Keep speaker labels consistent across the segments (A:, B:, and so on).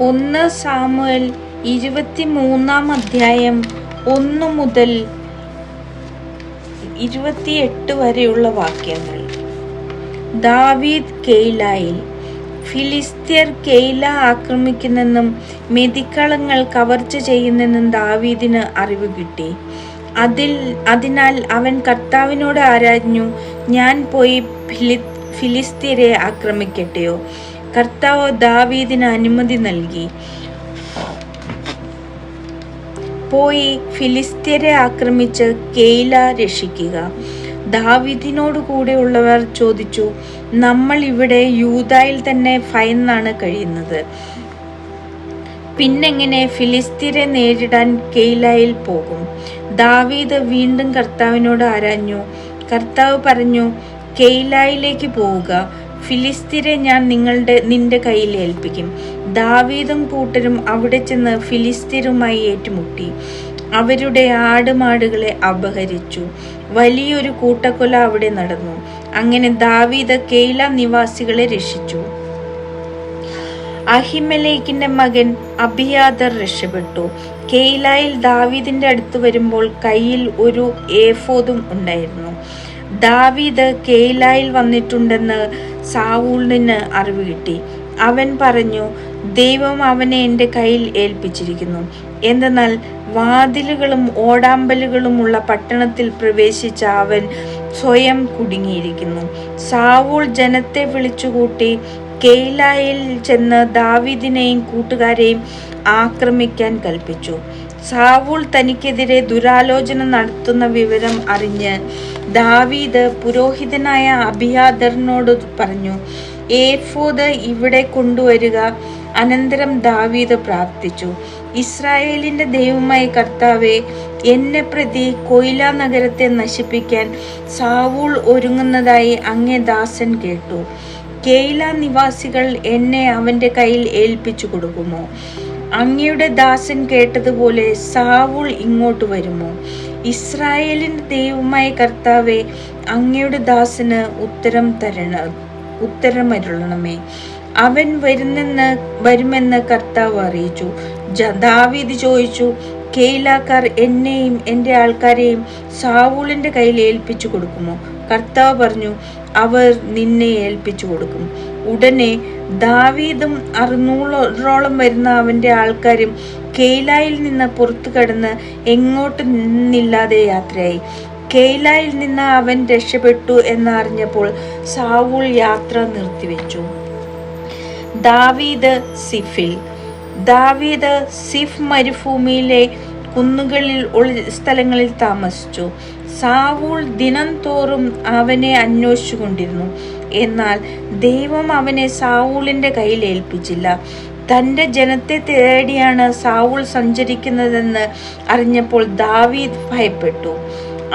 A: ഒന്ന് സാമുവൽ ഇരുപത്തിമൂന്നാം അധ്യായം ഒന്ന് മുതൽ ഇരുപത്തിയെട്ട് വരെയുള്ള വാക്യങ്ങൾ. ദാവീദ് കെയ്ലായിൽ ഫിലിസ്ത്യർ കെയ്ല ആക്രമിക്കുന്നെന്നും മെതിക്കളങ്ങൾ കവർച്ച ചെയ്യുന്നെന്നും ദാവീദിന് അറിവ് കിട്ടി. അതിൽ അതിനാൽ അവൻ കർത്താവിനോട് ആരാഞ്ഞു ഞാൻ പോയി ഫിലി ഫിലിസ്ത്യരെ ആക്രമിക്കട്ടെയോ? കർത്താവ് ദാവീദിന് അനുമതി നൽകി. പോയി ഫിലിസ്തീനെ ആക്രമിച്ച് കെയില രക്ഷിക്കുക. ദാവിദിനോട് കൂടെയുള്ളവർ ചോദിച്ചു നമ്മൾ ഇവിടെ യൂതായിൽ തന്നെ ഭയന്നാണ് കഴിയുന്നത്. പിന്നെങ്ങനെ ഫിലിസ്തീനെ നേരിടാൻ കെയിലയിൽ പോകും? ദാവീദ് വീണ്ടും കർത്താവിനോട് ആരാഞ്ഞു. കർത്താവ് പറഞ്ഞു കെയിലായിലേക്ക് പോവുക. ഫിലിസ്തീനെ ഞാൻ നിങ്ങളുടെ നിന്റെ കയ്യിൽ ഏൽപ്പിക്കും. ദാവീദും കൂട്ടരും അവിടെ ചെന്ന് ഫിലിസ്തീനുമായി ഏറ്റുമുട്ടി. അവരുടെ ആടുമാടുകളെ അപഹരിച്ചു. വലിയൊരു കൂട്ടക്കൊല അവിടെ നടന്നു. അങ്ങനെ ദാവീദ് കെയില നിവാസികളെ രക്ഷിച്ചു. അഹിമലേക്കിന്റെ മകൻ അബിയാദർ രക്ഷപ്പെട്ടു. കെയ്ലായിൽ ദാവീദിന്റെ അടുത്ത് വരുമ്പോൾ കയ്യിൽ ഒരു ഏഫോദും ഉണ്ടായിരുന്നു. ദാവീദ് കെയ്ലായിൽ വന്നിട്ടുണ്ടെന്ന് സാവൂളിന് അറിവ് കിട്ടി. അവൻ പറഞ്ഞു ദൈവം അവനെ എന്റെ കയ്യിൽ ഏൽപ്പിച്ചിരിക്കുന്നു. എന്തെന്നാൽ വാതിലുകളും ഓടാമ്പലുകളുമുള്ള പട്ടണത്തിൽ പ്രവേശിച്ച അവൻ സ്വയം കുടുങ്ങിയിരിക്കുന്നു. സാവൂൾ ജനത്തെ വിളിച്ചുകൂട്ടി കെയിലായിൽ ചെന്ന് ദാവിദിനെയും കൂട്ടുകാരെയും ആക്രമിക്കാൻ കൽപ്പിച്ചു. സാവൂൾ തനിക്കെതിരെ ദുരാലോചന നടത്തുന്ന വിവരം അറിഞ്ഞ് ദാവീദ് പുരോഹിതനായ അബിയാദറിനോട് പറഞ്ഞു ഏഫോദ് ഇവിടെ കൊണ്ടുവരിക. അനന്തരം ദാവീദ് പ്രാർത്ഥിച്ചു ഇസ്രായേലിന്റെ ദൈവമായ കർത്താവെ എന്നെ പ്രതി കൊയില നഗരത്തെ നശിപ്പിക്കാൻ സാവൂൾ ഒരുങ്ങുന്നതായി അങ്ങേ ദാസൻ കേട്ടു. കെയില നിവാസികൾ എന്നെ അവന്റെ കയ്യിൽ ഏൽപ്പിച്ചു കൊടുക്കുമോ? അങ്ങയുടെ ദാസൻ കേട്ടതുപോലെ സാവൂൾ ഇങ്ങോട്ട് വരുമോ? ഇസ്രായേലിന്റെ ദൈവമായ കർത്താവെ അങ്ങയുടെ ദാസന് ഉത്തരം തരണ ഉത്തരമരുളണമേ. അവൻ വരുന്നെന്ന് വരുമെന്ന് കർത്താവ് അറിയിച്ചു. ദാവീദ് ചോദിച്ചു കെയിലാക്കാർ എന്നെയും എന്റെ ആൾക്കാരെയും സാവൂളിന്റെ കയ്യിൽ ഏൽപ്പിച്ചു കൊടുക്കുമോ? കർത്താവ് പറഞ്ഞു അവർ നിന്നെ ഏൽപ്പിച്ചു കൊടുക്കും. ഉടനെ ദാവീദും അറുന്നൂറോളം വരുന്ന അവന്റെ ആൾക്കാരും കെയിലായിൽ നിന്ന് പുറത്തു കടന്ന് എങ്ങോട്ട് നിന്നില്ലാതെ യാത്രയായി. കെയ്ലായിൽ നിന്ന് അവൻ രക്ഷപ്പെട്ടു എന്നറിഞ്ഞപ്പോൾ സാവൂൾ യാത്ര നിർത്തിവെച്ചു. ദാവീദ് സിഫിൽ. ദാവീദ് സിഫ് മരുഭൂമിയിലെ കുന്നുകളിൽ ഒളി സ്ഥലങ്ങളിൽ താമസിച്ചു. സാവൂൾ ദിനം തോറും അവനെ അന്വേഷിച്ചു കൊണ്ടിരുന്നു എന്നാൽ ദൈവം അവനെ സാവൂളിന്റെ കയ്യിൽ ഏൽപ്പിച്ചില്ല. തന്റെ ജനത്തെ തേടിയാണ് സാവൂൾ സഞ്ചരിക്കുന്നതെന്ന് അറിഞ്ഞപ്പോൾ ദാവീദ് ഭയപ്പെട്ടു.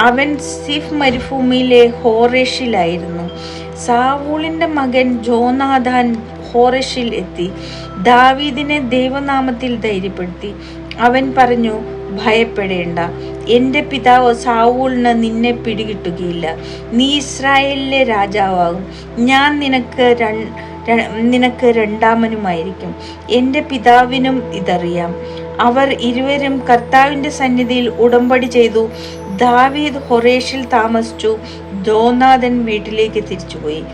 A: അവൻ സിഫ് മരുഭൂമിയിലെ ഹോറേഷിലായിരുന്നു സാവൂളിന്റെ മകൻ ജോനാഥാൻ ഹോറേഷിൽ എത്തി. ദാവീദിനെ ദൈവനാമത്തിൽ ധൈര്യപ്പെടുത്തി. അവൻ പറഞ്ഞു ഭയപ്പെടേണ്ട. എന്റെ പിതാവ് സാവൂളിന് നിന്നെ പിടികിട്ടുകയില്ല. നീ ഇസ്രായേലിലെ രാജാവാകും. ഞാൻ നിനക്ക് രൺ- ര- നിനക്ക് രണ്ടാമനുമായിരിക്കും. എന്റെ പിതാവിനും ഇതറിയാം. അവർ ഇരുവരും കർത്താവിന്റെ സന്നിധിയിൽ ഉടമ്പടി ചെയ്തു. ദാവീദ് ഹൊറേഷിൽ താമസിച്ചു. ജോനാഥൻ വീട്ടിലേക്ക് തിരിച്ചുപോയി.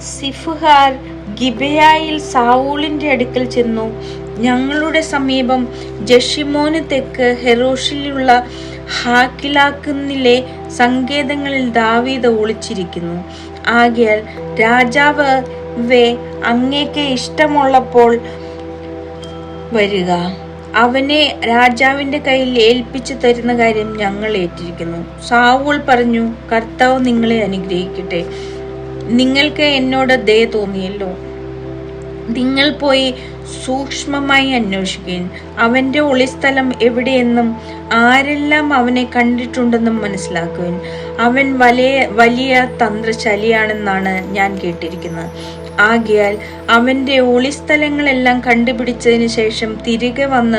A: സിഫുഹാർ ഗിബയായിൽ സാവൂളിന്റെ അടുക്കൽ ചെന്നു. ഞങ്ങളുടെ സമീപം ജഷിമോന് തെക്ക് ഹെറോഷിലുള്ള ഹാക്കിലാക്കുന്നിലെ സങ്കേതങ്ങളിൽ ദാവീദ ഒളിച്ചിരിക്കുന്നു. ആകയാൽ രാജാവ് വേ അങ്ങേക്ക് ഇഷ്ടമുള്ളപ്പോൾ വരിക. അവനെ രാജാവിന്റെ കയ്യിൽ ഏൽപ്പിച്ചു തരുന്ന കാര്യം ഞങ്ങൾ ഏറ്റിരിക്കുന്നു സാവൂൾ പറഞ്ഞു കർത്താവ് നിങ്ങളെ അനുഗ്രഹിക്കട്ടെ. നിങ്ങൾക്ക് എന്നോട് ദയ തോന്നിയല്ലോ. നിങ്ങൾ പോയി സൂക്ഷ്മമായി അന്വേഷിക്കുകയും അവന്റെ ഒളിസ്ഥലം എവിടെയെന്നും ആരെല്ലാം അവനെ കണ്ടിട്ടുണ്ടെന്നും മനസ്സിലാക്കുവിൻ അവൻ വലിയ വലിയ തന്ത്രശാലിയാണെന്നാണ് ഞാൻ കേട്ടിരിക്കുന്നത്. ആകിയാൽ അവന്റെ ഒളിസ്ഥലങ്ങളെല്ലാം കണ്ടുപിടിച്ചതിന് ശേഷം തിരികെ വന്ന്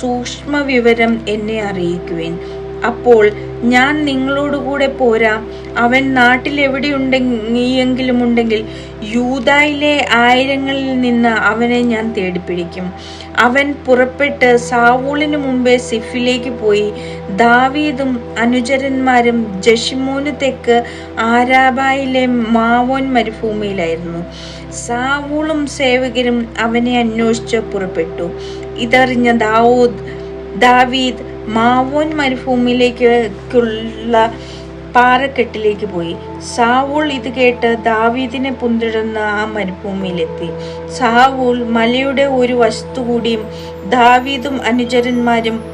A: സൂക്ഷ്മ വിവരം എന്നെ അറിയിക്കുവേൻ. അപ്പോൾ ഞാൻ നിങ്ങളോടുകൂടെ പോരാ. അവൻ നാട്ടിൽ എവിടെയുണ്ടെങ്കിലും ഉണ്ടെങ്കിൽ യൂതായിലെ ആയിരങ്ങളിൽ നിന്ന് അവനെ ഞാൻ തേടിപ്പിടിക്കും. അവൻ പുറപ്പെട്ട് സാവൂളിനു മുമ്പേ സിഫിലേക്ക് പോയി. ദാവീദും അനുചരന്മാരും ജഷിമോന് തെക്ക് ആരാബായിലെ മാവോൻ മരുഭൂമിയിലായിരുന്നു. സാവൂളും സേവകരും അവനെ അന്വേഷിച്ച് പുറപ്പെട്ടു. ഇതറിഞ്ഞ ദാവൂദ് ദാവീദ് മാവോൻ മരുഭൂമിയിലേക്കുള്ള പാറക്കെട്ടിലേക്ക് പോയി. സാവൂൾ ഇത് കേട്ട് ദാവീദിനെ പിന്തുടർന്ന് ആ മരുഭൂമിയിലെത്തി. സാവൂൾ മലയുടെ ഒരു വശത്തു കൂടിയും ദാവീദും അനുചരന്മാരും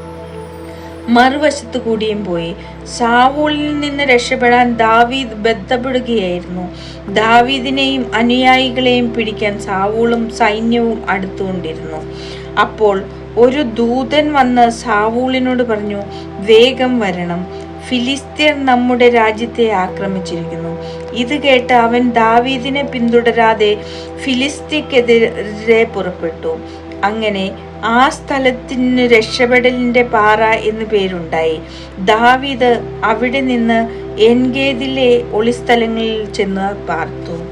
A: മറുവശത്തു കൂടിയും പോയി. സാവൂളിൽ നിന്ന് രക്ഷപ്പെടാൻ ദാവീദ് ബന്ധപ്പെടുകയായിരുന്നു ദാവീദിനെയും അനുയായികളെയും പിടിക്കാൻ സാവൂളും സൈന്യവും അടുത്തുകൊണ്ടിരുന്നു. അപ്പോൾ ഒരു ദൂതൻ വന്ന് സാവൂളിനോട് പറഞ്ഞു വേഗം വരണം. ഫിലിസ്തീർ നമ്മുടെ രാജ്യത്തെ ആക്രമിച്ചിരിക്കുന്നു. ഇത് കേട്ട് അവൻ ദാവീദിനെ പിന്തുടരാതെ ഫിലിസ്തീക്കെതിരെ പുറപ്പെട്ടു. അങ്ങനെ ആ സ്ഥലത്തിന് രക്ഷപെടലിന്റെ പാറ എന്നു പേരുണ്ടായി. ദാവീദ് അവിടെ നിന്ന് എൻഗേദിലെ ഒളിസ്ഥലങ്ങളിൽ ചെന്ന് പാർത്തു.